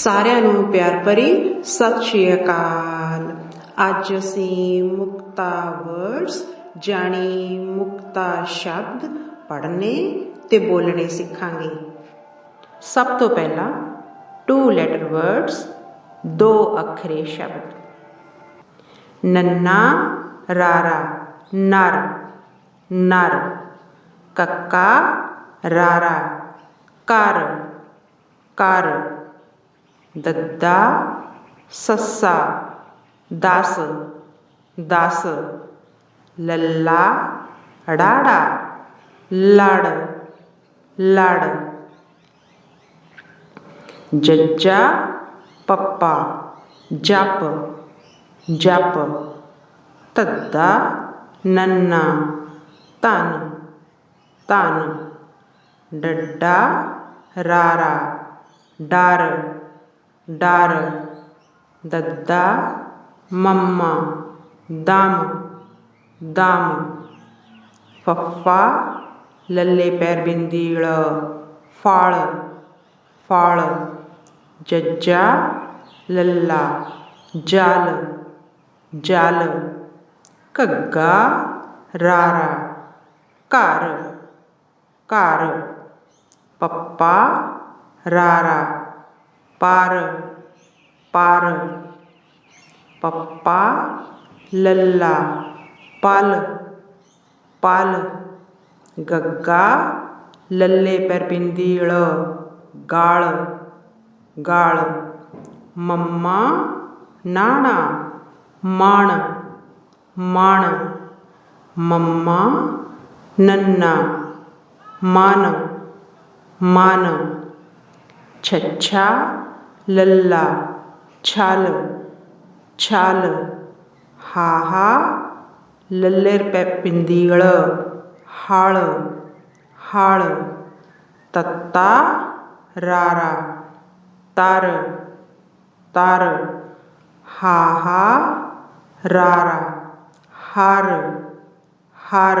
ਸਾਰਿਆਂ ਨੂੰ ਪਿਆਰ ਭਰੀ ਸਤਿ ਸ਼੍ਰੀ ਅਕਾਲ ਅੱਜ ਅਸੀਂ ਮੁਕਤਾ ਵਰਡਸ ਜਾਣੀ ਮੁਕਤਾ ਸ਼ਬਦ ਪੜ੍ਹਨੇ ਤੇ ਬੋਲਣੇ ਸਿੱਖਾਂਗੇ ਸਭ ਤੋਂ ਪਹਿਲਾਂ ਟੂ ਲੈਟਰ ਵਰਡਸ ਦੋ ਅੱਖਰੇ ਸ਼ਬਦ ਨੰਨਾ ਰਾਰਾ ਨਰ ਨਰ ਕੱਕਾ ਰਾਰਾ ਕਰ ਕਰ दद्दा, सस्सा, दास दास, लल्ला, डाडा, लाड लाड, जज्जा, पप्पा, जाप जाप, तद्दा, नन्ना, तान तान, डड्डा, रारा, डार डार, दद्दा, मम्मा, दाम दाम, फफ्फा, लल्ले पैर बिंदी फाल फाल जज्जा, लल्ला, जाल जाल, कग्गा, रारा, कार कार, पप्पा, रारा। पार पार, पप्पा, लल्ला, पाल पाल, गग्गा, लल्ले पर बिंदी गाल गाल मम्मा, नाणा, माण माण, मम्मा, नन्ना, मान मान, छच्छा लल्ला, छाल छाल हा हा लल्लेर पे पिंदी हाळ हाळ, तत्ता, रारा, तार तार हा हा रारा, हार हार